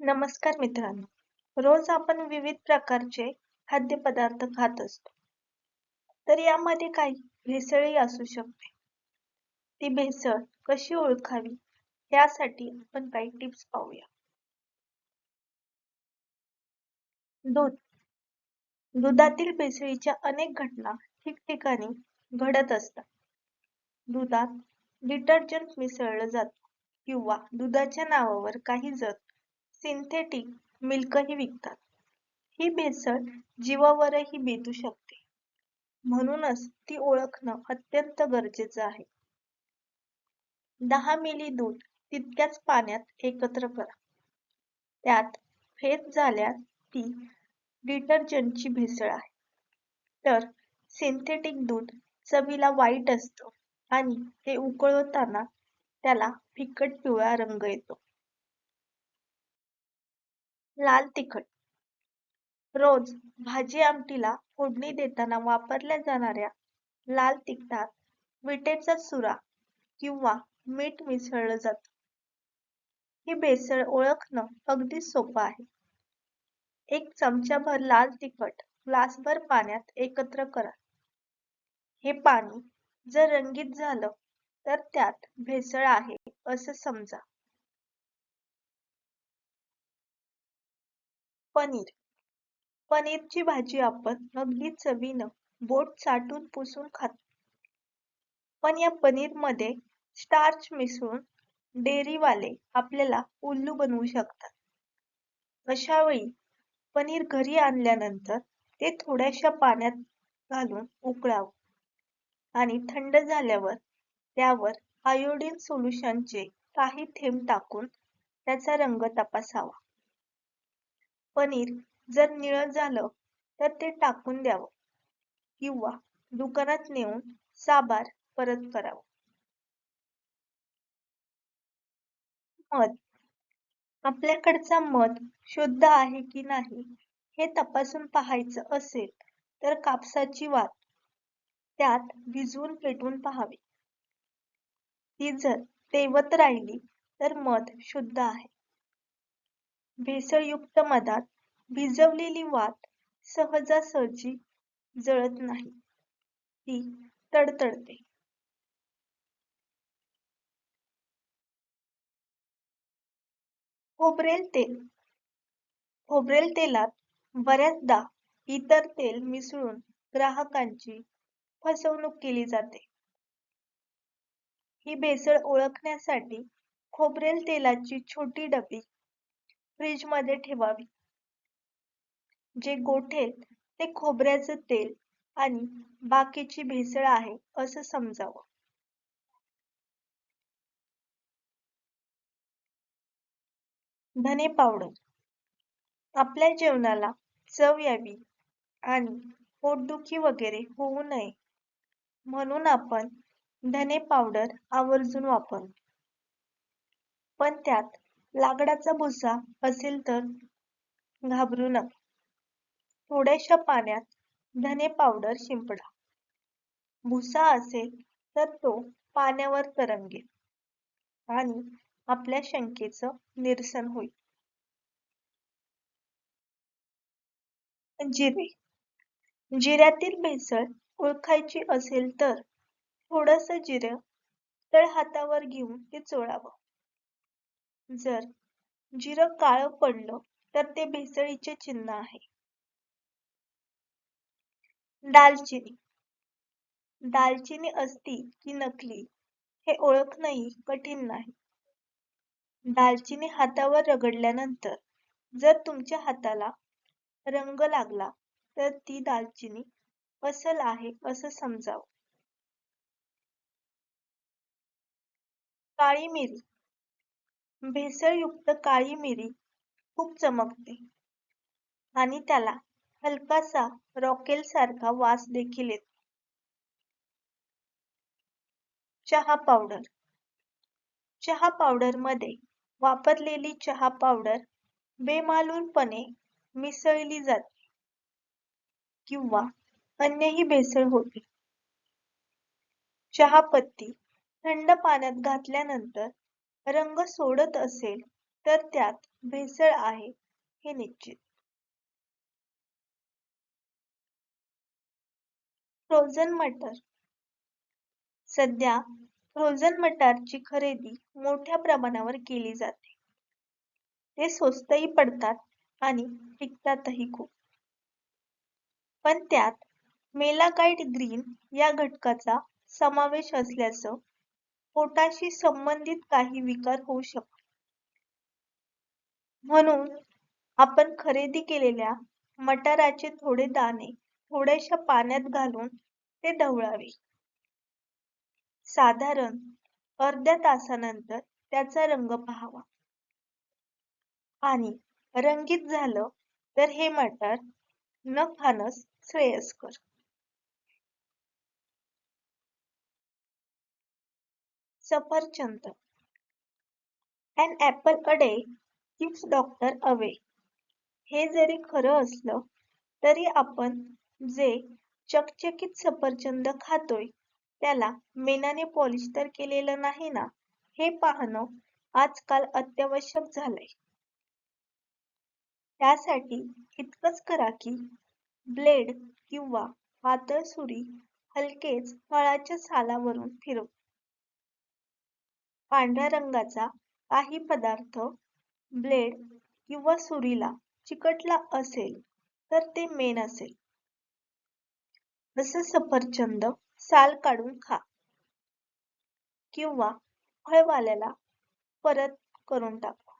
नमस्कार मित्रांनो. रोज आपण विविध प्रकारचे खाद्यपदार्थ खात असतो. तर यामध्ये काही भेसळही असू शकते. ती भेसळ कशी ओळखावी? यासाठी आपण काही टिप्स पाहूया. दूध. दुधातील भेसळीच्या अनेक घटना ठिकठिकाणी घडत असतात. दुधात डिटर्जंट मिसळलं जातं किंवा दुधाच्या नावावर काही जण सिंथेटिक मिल्कही विकतात. ही भेसळ जीवावरही बेतू शकते. म्हणूनच ती ओळखणं अत्यंत गरजेचं आहे. दहा मिली दूध तितक्याच पाण्यात एकत्र करा. त्यात फेस झाल्यास ती डिटर्जंटची भेसळ आहे. तर सिंथेटिक दूध चवीला वाईट असतं आणि ते उकळवताना त्याला फिकट पिवळा रंग येतो. लाल तिखट. रोज भाजी आमटीला फोडणी देताना वापरल्या जाणाऱ्या लाल तिखटात विटेचा सुरा किंवा मीठ मिसळलं जातं. ही भेसळ ओळखणं अगदी सोपं आहे. एक चमचाभर लाल तिखट ग्लासभर पाण्यात एकत्र करा. हे पाणी जर रंगीत झालं तर त्यात भेसळ आहे असं समजा. पनीर. पनीरची भाजी आपण अगदी चवीनं बोट चाटून पुसून खातो. पण या पनीरमध्ये स्टार्च मिसळून डेअरीवाले आपल्याला उल्लू बनवू शकतात. अशा वेळी पनीर घरी आणल्यानंतर ते थोड्याशा पाण्यात घालून उकळावं आणि थंड झाल्यावर त्यावर आयोडीन सोल्युशनचे काही थेंब टाकून त्याचा रंग तपासावा. पनीर जर निळं झालं तर ते टाकून द्यावं. किंवा दुकानात नेऊन साबार परत करावं. मध. आपल्याकडचा मध शुद्ध आहे की नाही हे तपासून पाहायचं असेल तर कापसाची वात त्यात भिजवून पेटवून पहावी. ती जर तेवत राहिली तर मध शुद्ध आहे. भेसळयुक्त मधात भिजवलेली वात सहजासहजी जळत नाही. ती तडतडते. खोबरेल तेल. खोबरेल तेलात बऱ्याचदा इतर तेल मिसळून ग्राहकांची फसवणूक केली जाते. ही भेसळ ओळखण्यासाठी खोबरेल तेलाची छोटी डबी फ्रीजमध्ये ठेवावी. जे गोठेल ते खोबऱ्याचं तेल आणि बाकीची भेसळ आहे असं समजावं. धने पावडर. आपल्या जेवणाला चव यावी आणि पोटदुखी वगैरे होऊ नये. म्हणून आपण धने पावडर आवर्जून वापरतो पण त्यात लाकडाचा भुसा असेल तर घाबरू नका. थोड्याशा पाण्यात धने पावडर शिंपडा. भुसा असेल तर तो पाण्यावर तरंगेल आणि आपल्या शंकेचं निरसन होईल. जिरे. जिऱ्यातील भेसळ ओळखायची असेल तर थोडस जिरं तळ हातावर घेऊन ते चोळावं. जर जिरं काळं पडलं तर ते भेसळीचे चिन्ह आहे. दालचिनी. दालचिनी असती की नकली हे ओळखणंही कठीण नाही. दालचिनी हातावर रगडल्यानंतर जर तुमच्या हाताला रंग लागला तर ती दालचिनी असल आहे असं समजावं. काळी मिरी. भेसळयुक्त काळी मिरी खूप चमकते. आणि त्याला हलकासा रॉकेल सारखा वास देखील येतो. चहा पावडर. चहा पावडरमध्ये वापरलेली चहा पावडर बेमालूलपणे मिसळली जाते. किंवा अन्यही भेसळ होते. चहा पत्ती थंड पाण्यात घातल्यानंतर रंग सोडत असेल तर त्यात भेसळ आहे हे निश्चित. फ्रोझन मटर. सध्या फ्रोझन मटारची खरेदी मोठ्या प्रमाणावर केली जाते. ते स्वस्तही पडतात आणि टिकतातही खूप. पण त्यात मेलाकाइट ग्रीन या घटकाचा समावेश असल्याचं पोटाशी संबंधित काही विकार होऊ शकतात म्हणून आपण खरेदी केलेल्या मटाराचे थोडे दाणे थोड्याशा पाण्यात घालून ते ढवळावे. साधारण अर्ध्या तासानंतर त्याचा रंग पाहावा. आणि रंगीत झालं तर हे मटार न खाणंच श्रेयस्कर. सफरचंद. An apple a day keeps doctor away. हे जरी खरं असलं तरी आपण जे चकचकीत सफरचंद खातोय त्याला मेणाने पॉलिश तर केलेलं नाही ना हे पाहणं आजकाल अत्यावश्यक झालंय. त्यासाठी इतकंच करा की ब्लेड किंवा पातळ सुरी हलकेच फळाच्या सालावरून फिरव. पांढऱ्या रंगाचा काही पदार्थ ब्लेड किंवा सुरीला चिकटला असेल तर ते मेण असेल. जसं सफरचंद साल काढून खा. किंवा फळवाल्याला परत करून टाका.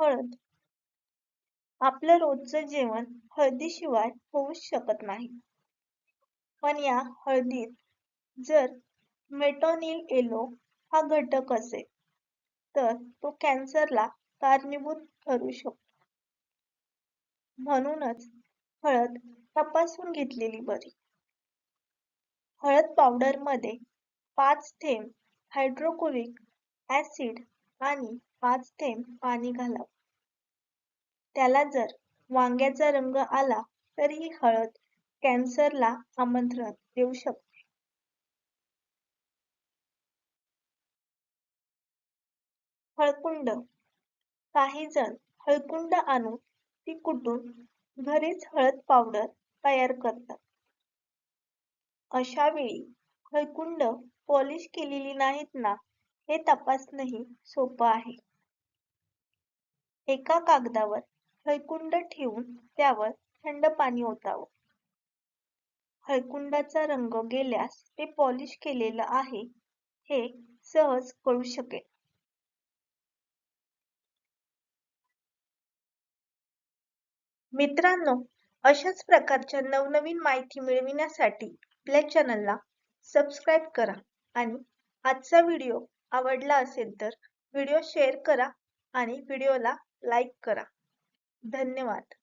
हळद. आपलं रोजचं जेवण हळदीशिवाय होऊच शकत नाही. पण या हळदीत जर मेटोनिल एलो हा घटक असेल तर तो कॅन्सरला कारणीभूत ठरू शकतो. म्हणूनच हळद तपासून घेतलेली बरी. हळद पावडरमध्ये पाच थेंब हायड्रोक्लोरिक ऍसिड आणि पाच थेंब पाणी घालावं. त्याला जर वांग्याचा रंग आला तर ही हळद कॅन्सरला आमंत्रण देऊ शकते. हळकुंड. काही जण हळकुंड आणून ती कुटून घरीच हळद पावडर तयार करतात. अशा वेळी हळकुंड पॉलिश केलेली नाहीत ना हे तपासणंही सोपं आहे. एका कागदावर हळकुंड ठेवून त्यावर थंड पाणी ओतावं. हळकुंडाचा रंग गेल्यास ते पॉलिश केलेलं आहे. हे सहज कळू शकेल. मित्रांनो अशाच प्रकारच्या नवनवीन माहिती मिळविण्यासाठी आपल्या चॅनलला सबस्क्राईब करा आणि आजचा व्हिडिओ आवडला असेल तर व्हिडिओ शेअर करा आणि व्हिडिओला लाईक करा. धन्यवाद.